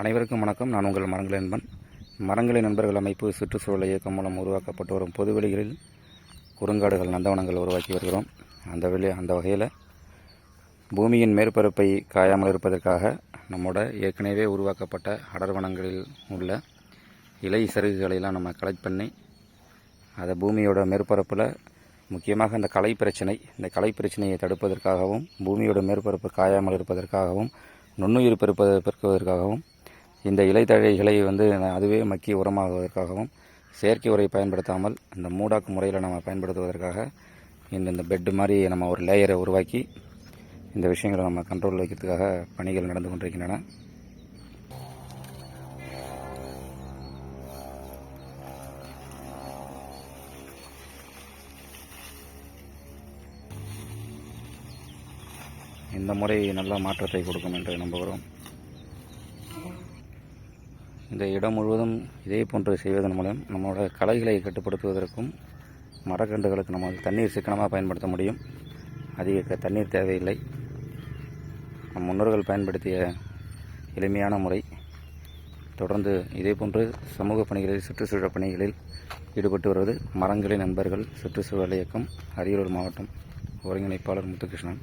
அனைவருக்கும் வணக்கம். நான் உங்கள் மரங்களை நண்பன். மரங்களின் நண்பர்கள் அமைப்பு சுற்றுச்சூழல் இயக்கம் மூலம் உருவாக்கப்பட்டு வரும் பொதுவெளிகளில் குறுங்காடுகள் நந்தவனங்கள் உருவாக்கி வருகிறோம். அந்த வெளி அந்த வகையில் பூமியின் மேற்பரப்பை காயாமல் இருப்பதற்காக நம்மோட ஏற்கனவே உருவாக்கப்பட்ட அடர்வனங்களில் உள்ள இலை சருகுகளையெல்லாம் நம்ம கலெக்ட் பண்ணி அதை பூமியோட மேற்பரப்பில் முக்கியமாக இந்த கலை பிரச்சனை இந்த கலை பிரச்சனையை தடுப்பதற்காகவும் பூமியோட மேற்பரப்பு காயாமல் இருப்பதற்காகவும் நுண்ணுயிர் பெருப்பதற்காகவும் இந்த இலைத்தழைகளை வந்து அதுவே மக்கி உரமாகுவதற்காகவும் செயற்கை உரை பயன்படுத்தாமல் இந்த மூடாக்கு முறையில் நம்ம பயன்படுத்துவதற்காக இந்த இந்த பெட்டு மாதிரி நம்ம ஒரு லேயரை உருவாக்கி இந்த விஷயங்களை நம்ம கண்ட்ரோல் வைக்கிறதுக்காக பணிகள் நடந்து கொண்டிருக்கின்றன. இந்த முறை நல்ல மாற்றத்தை கொடுக்கும் என்று நம்புகிறோம். இந்த இடம் முழுவதும் இதே போன்று செய்வதன் மூலம் நம்மளோட களைகளை கட்டுப்படுத்துவதற்கும் மரக்கன்றுகளுக்கு நம்ம தண்ணீர் சிக்கனமாக பயன்படுத்த முடியும். அதிக தண்ணீர் தேவையில்லை. நம் முன்னோர்கள் பயன்படுத்திய எளிமையான முறை. தொடர்ந்து இதேபோன்று சமூக பணிகளில் சுற்றுச்சூழல் பணிகளில் ஈடுபட்டு வருவது மரங்களின் நண்பர்கள் சுற்றுச்சூழல் இயக்கம் அரியலூர் மாவட்டம் ஒருங்கிணைப்பாளர் முத்துகிருஷ்ணன்.